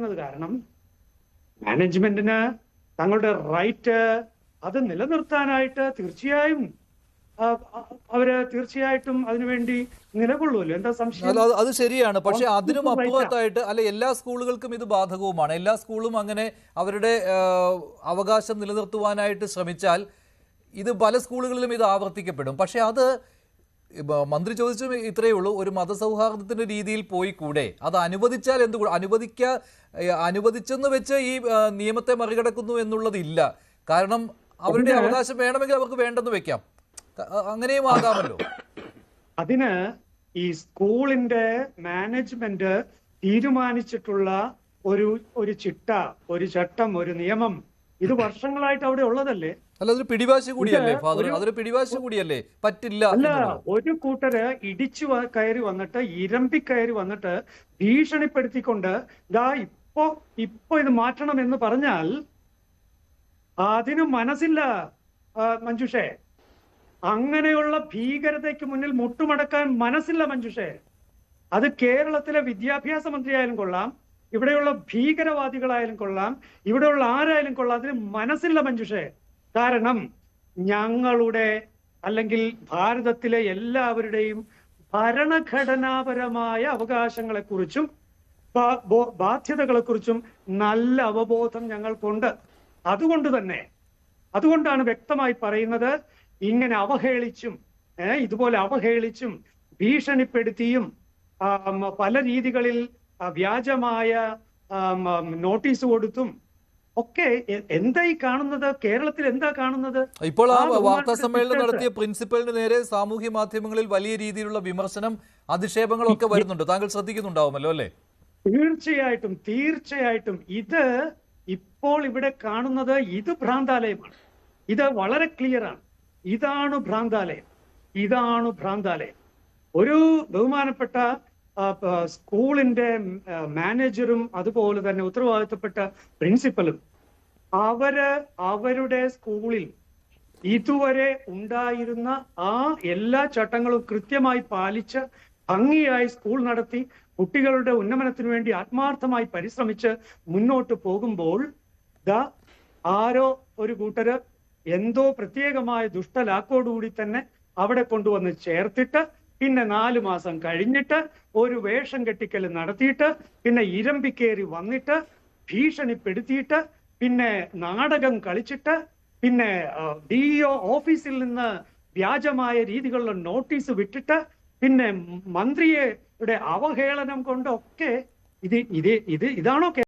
ചെയ്യുന്നത് കാരണം മാനേജ്മെന്റിന് തങ്ങളുടെ റൈറ്റ് അത് നിലനിർത്താനായിട്ട് തീർച്ചയായും അവർ തീർച്ചയായിട്ടും അതിനുവേണ്ടി നിലകൊള്ളുമല്ലോ. എന്താ സംശയം? അത് ശരിയാണ്. പക്ഷെ അതിനും അപ്പുറത്തായിട്ട് അല്ല എല്ലാ സ്കൂളുകൾക്കും ഇത് ബാധകവുമാണ്. എല്ലാ സ്കൂളും അങ്ങനെ അവരുടെ അവകാശം നിലനിർത്തുവാനായിട്ട് ശ്രമിച്ചാൽ ഇത് പല സ്കൂളുകളിലും ഇത് ആവർത്തിക്കപ്പെടും. പക്ഷെ അത് മന്ത്രി ചോദിച്ചു ഇത്രയേ ഉള്ളൂ. ഒരു മതസൗഹാർദ്ദത്തിന്റെ രീതിയിൽ പോയി കൂടെ. അത് അനുവദിച്ചാൽ എന്ത്? അനുവദിക്ക അനുവദിച്ചെന്ന് വെച്ച് ഈ നിയമത്തെ മറികടക്കുന്നു എന്നുള്ളതില്ല. കാരണം അവരുടെ അവകാശം വേണമെങ്കിൽ അവർക്ക് വേണ്ടെന്ന് വെക്കാം. അങ്ങനെയും ആകാമല്ലോ. അതിന് ഈ സ്കൂളിന്റെ മാനേജ്മെന്റ് തീരുമാനിച്ചിട്ടുള്ള ഒരു ഒരു ചിട്ട ഒരു ചട്ടം ഒരു നിയമം ഇത് വർഷങ്ങളായിട്ട് അവിടെ ഉള്ളതല്ലേ? അല്ല അതൊരു പിടിവാശി കൂടിയല്ലേ ഫാദർ? അതൊരു പിടിവാശി കൂടിയല്ലേ? പറ്റില്ല അല്ല ഒരു കൂട്ടര് ഇടിച്ചു കയറി വന്നിട്ട് ഇരമ്പി കയറി വന്നിട്ട് ഭീഷണിപ്പെടുത്തിക്കൊണ്ട് ദാ ഇപ്പോ ഇപ്പൊ ഇത് മാറ്റണം എന്ന് പറഞ്ഞാൽ അതിന് മനസ്സില്ല മഞ്ജുഷേ. അങ്ങനെയുള്ള ഭീകരതയ്ക്ക് മുന്നിൽ മുട്ടുമടക്കാൻ മനസ്സില്ല മഞ്ജുഷേ. അത് കേരളത്തിലെ വിദ്യാഭ്യാസ മന്ത്രിയായാലും കൊള്ളാം ഇവിടെയുള്ള ഭീകരവാദികളായാലും കൊള്ളാം ഇവിടെയുള്ള ആരായാലും കൊള്ളാം അതിന് മനസ്സില്ല മഞ്ജുഷേ. കാരണം ഞങ്ങളുടെ അല്ലെങ്കിൽ ഭാരതത്തിലെ എല്ലാവരുടെയും ഭരണഘടനാപരമായ അവകാശങ്ങളെക്കുറിച്ചും ബാധ്യതകളെക്കുറിച്ചും നല്ല അവബോധം ഞങ്ങൾക്കുണ്ട്. അതുകൊണ്ട് തന്നെ അതുകൊണ്ടാണ് വ്യക്തമായി പറയുന്നത് ഇങ്ങനെ അവഹേളിച്ചും ഇതുപോലെ അവഹേളിച്ചും ഭീഷണിപ്പെടുത്തിയും പല രീതികളിൽ വ്യാജമായ നോട്ടീസ് കൊടുത്തും ഒക്കെ എന്താ ഈ കാണുന്നത്? കേരളത്തിൽ എന്താ കാണുന്നത്? ഇപ്പോൾ ആ വാർത്താ സമ്മേളനം നടത്തിയ പ്രിൻസിപ്പലിന് നേരെ സാമൂഹ്യ മാധ്യമങ്ങളിൽ വലിയ രീതിയിലുള്ള വിമർശനം അധിക്ഷേപങ്ങളൊക്കെ വരുന്നുണ്ട്. താങ്കൾ ശ്രദ്ധിക്കുന്നുണ്ടാവുമല്ലോ അല്ലേ? തീർച്ചയായിട്ടും തീർച്ചയായിട്ടും. ഇത് ഇപ്പോൾ ഇവിടെ കാണുന്നത് ഇത് ഭ്രാന്താലയമാണ്. ഇത് വളരെ ക്ലിയർ ആണ്. ഇതാണ് ഭ്രാന്താലയം. ഇതാണ് ഭ്രാന്താലയം. ഒരു ബഹുമാനപ്പെട്ട സ്കൂളിന്റെ മാനേജറും അതുപോലെ തന്നെ ഉത്തരവാദിത്തപ്പെട്ട പ്രിൻസിപ്പലും അവർ അവരുടെ സ്കൂളിൽ ഇതുവരെ ഉണ്ടായിരുന്ന ആ എല്ലാ ചട്ടങ്ങളും കൃത്യമായി പാലിച്ച് ഭംഗിയായി സ്കൂൾ നടത്തി കുട്ടികളുടെ ഉന്നമനത്തിനു വേണ്ടി ആത്മാർത്ഥമായി പരിശ്രമിച്ച് മുന്നോട്ട് പോകുമ്പോൾ ദ ആരോ ഒരു കൂട്ടര് എന്തോ പ്രത്യേകമായ ദുഷ്ടലാക്കോടുകൂടി തന്നെ അവിടെ കൊണ്ടുവന്ന് ചേർത്തിട്ട് പിന്നെ നാല് മാസം കഴിഞ്ഞിട്ട് ഒരു വേഷം കെട്ടിക്കൽ നടത്തിയിട്ട് പിന്നെ ഇരമ്പിക്കേറി വന്നിട്ട് ഭീഷണിപ്പെടുത്തിയിട്ട് പിന്നെ നാടകം കളിച്ചിട്ട് പിന്നെ ഡി ഓഫീസിൽ നിന്ന് വ്യാജമായ രീതികളിലുള്ള നോട്ടീസ് വിട്ടിട്ട് പിന്നെ മന്ത്രിയുടെ അവഹേളനം കൊണ്ടൊക്കെ ഇത് ഇത് ഇത് ഇതാണോ